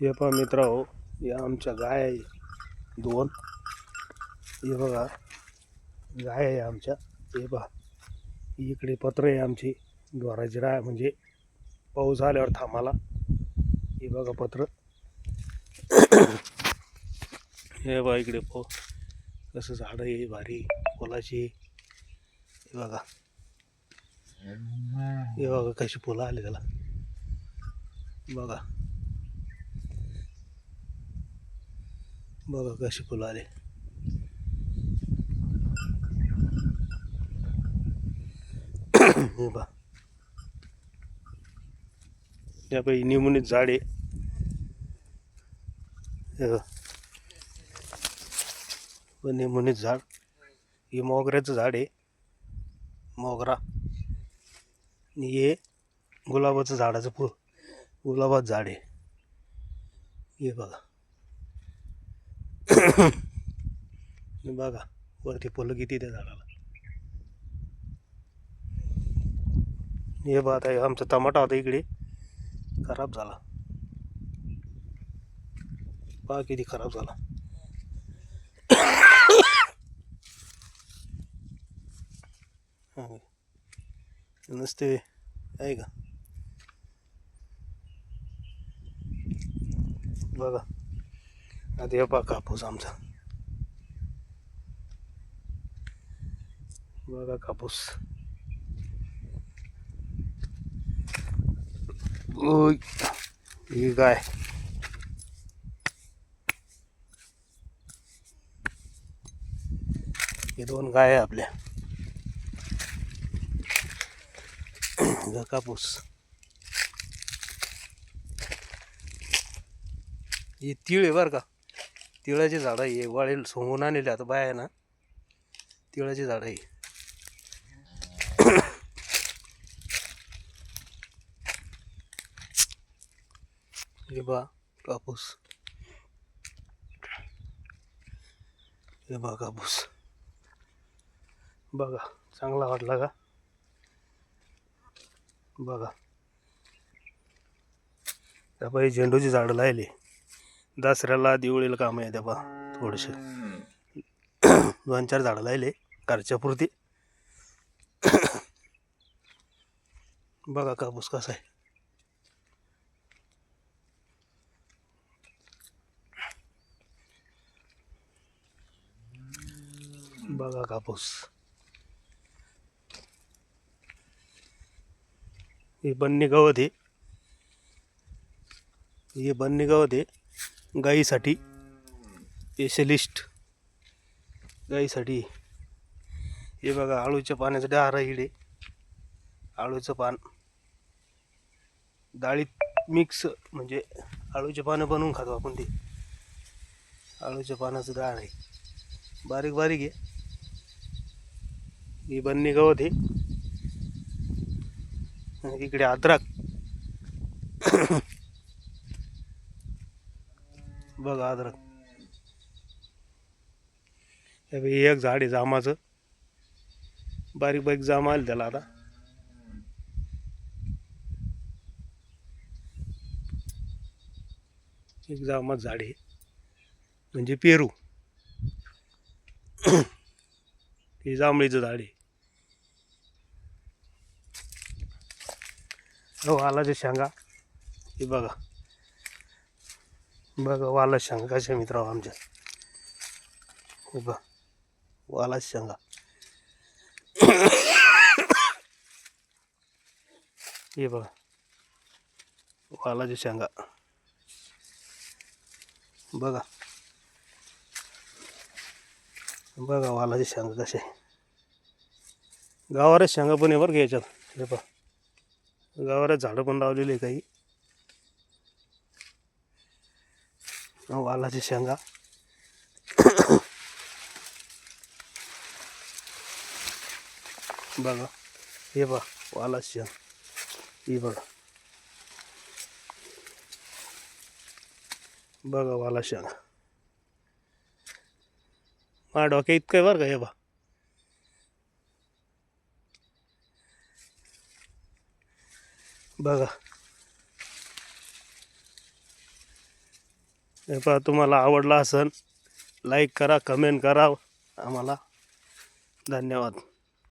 हे पहा मित्रा हो या आमच्या गाय आहे. दोन. हे बघा गाय आहे आमच्या. हे पहा इकडे पत्र आहे आमची. द्वाराची राय म्हणजे पाऊस आल्यावर थांबाला हे बघा पत्र. हे बघा इकडे पो कसं झाडं आहे भारी फुलाची हे बघा. हे बघा कशी फुलं आली त्याला. बघा. बघा कशी फुलं आले. हे बा या बाई झाड. आहे हे झाड. हे मोगऱ्याचं झाड आहे. मोगरा. आणि हे गुलाबाचं झाडाचं फुल गुलाबाचं झाड आहे. हे बघा. बघा वरती फुलं किती त्या झाडाला. हे बात आहे आमचा टमाटा होता इकडे खराब झाला. पहा किती खराब झाला. नसते आहे का? बघा. आता हे कापूस आमचा. बघा कापूस. ही गाय हे दोन गाय आहे आपल्या. कापूस. हे तिळ आहे बरं का? तिळाची झाडं आहे हे वाळेल सोंगून आणलेले आता बाय आहे ना तिळाची झाडं आहे हे बा कापूस. हे बा कापूस. बघा चांगला वाटला का? बघा. त्या झेंडूची झाडं लायली. दसऱ्याला दिवाळीला काम आहे बा थोडेसे. दोन चार झाडं लायले घरच्या पुरती. बघा कापूस कसा आहे. बघा कापूस. हे बन्नी गवत आहे. हे बन्नी गवत आहे. गाईसाठी स्पेशलिस्ट गाईसाठी. हे बघा आळूच्या पाण्याचं डहारा इडे. आळूचं पान. डाळीत मिक्स म्हणजे आळूचे पानं बनवून खातो आपण ते. आळूच्या पानाचं डाळ आहे. बारीक बारीक आहे. ही बन्नी गवत आहे. इकडे अद्रक. बघा अद्रक हे बघ, एक झाड आहे जामाचं. बारीक बारीक जाम आले त्याला आता. एक जामाचं झाड आहे. म्हणजे पेरू. हे जांभळीचं झाड आहे. हो ते शेंगा. हे बघा. बघा वाला शेंगा कशा मित्र आमच्या. हो हे बघा वाला शेंगा. हे बघा वालाच्या शेंगा. बघा. बघा वालाचे शेंगा कसे गावाऱ्या शेंगा पण आहे बरं का याच्यात. हे बघा. गावाला झाडं पण लावलेली आहे काही. वालाचे शेंगा बघा हे बघा वाला शेंग हे बघा बघा वाला शेंगा माझ्या डोक्या इतकं आहे बरं का हे बा बघा हे पहा तुम्हाला आवडला असेल लाईक करा कमेंट करा. आम्हाला धन्यवाद.